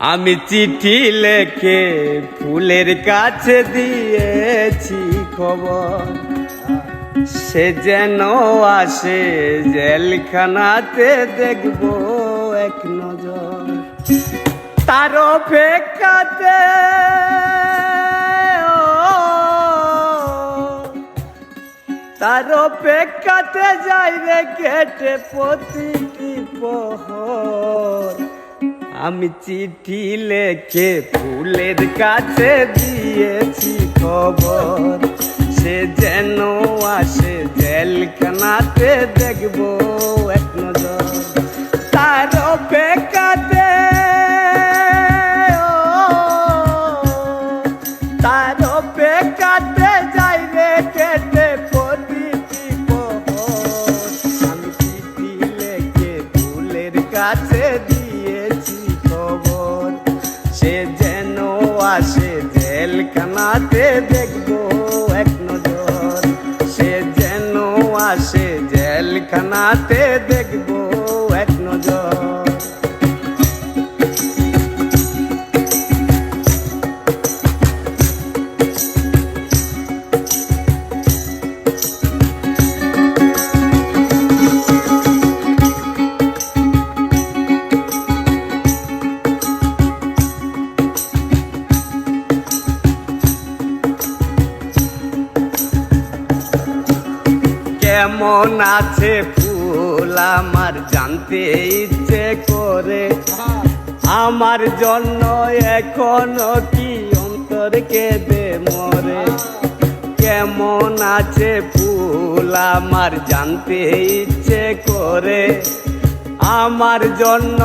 আমি চিঠি লেখে ফুলের কাছে দিয়েছি খবর। সে যেন আসে জেলখানাতে দেখব এক নজর। তার অপেক্ষাতে তার অপেক্ষাতে যাই রে কেটে প্রতিটি পহর আমি চিঠি লেখে ফুলের কাছে দিয়েছি খবর। সে যেন আসে জেলখানাতে দেখব এক নজর। তার অপেক্ষাতে তার যাই আমি চিঠি লেখে ফুলের কাছে দিয়েছি জেলখানাতে দেখব এক নজর। সে যেন আসে জেলখানাতে দেখব কেমন আছে ফুল আমার জানতে ইচ্ছে করে। আমার জন্য এখনও কি অন্তর কেঁদে মরে? কেমন আছে ফুল আমার জানতে ইচ্ছে করে। আমার জন্য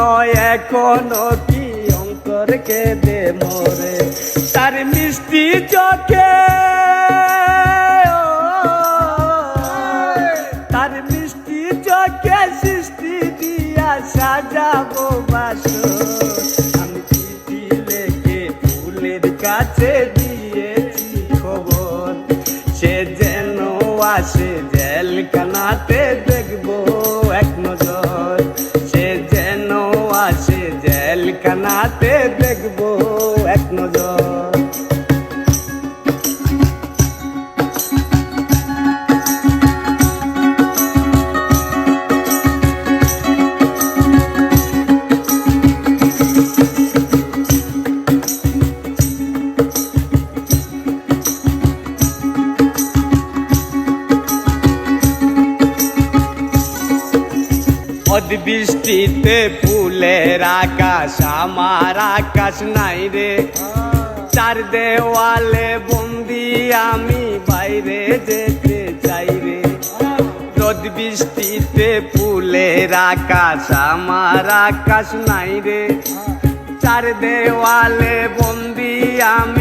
এখনও কি অন্তর কেঁদে মরে? তার মিষ্টি চোখে সাজাবো বাসর। আমি চিঠি লেখে ফুলের কাছে দিয়েছি খবর। সে যেন আসে জেলখানাতে দেখব এক নজর। সে যেন আসে জেলখানাতে দেখব এক নজর। বৃষ্টিতে ফুলের আকাশ, আমার আকাশ নাই রে। চার দেওয়ালে বন্দি আমি বাইরে যেতে চাই রে। রোদ বৃষ্টিতে ফুলের আকাশ, আমার আকাশ নাই রে। চার দেওয়ালে বন্দি আমি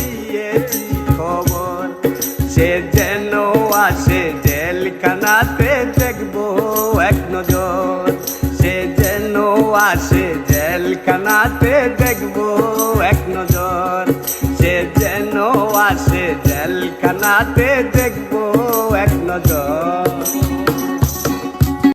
জেলখানাতে দেখব এক নজর। সে যেন আসে জেলখানাতে দেখব এক নজর। সে যেন আসে জেলখানাতে দেখব এক নজর।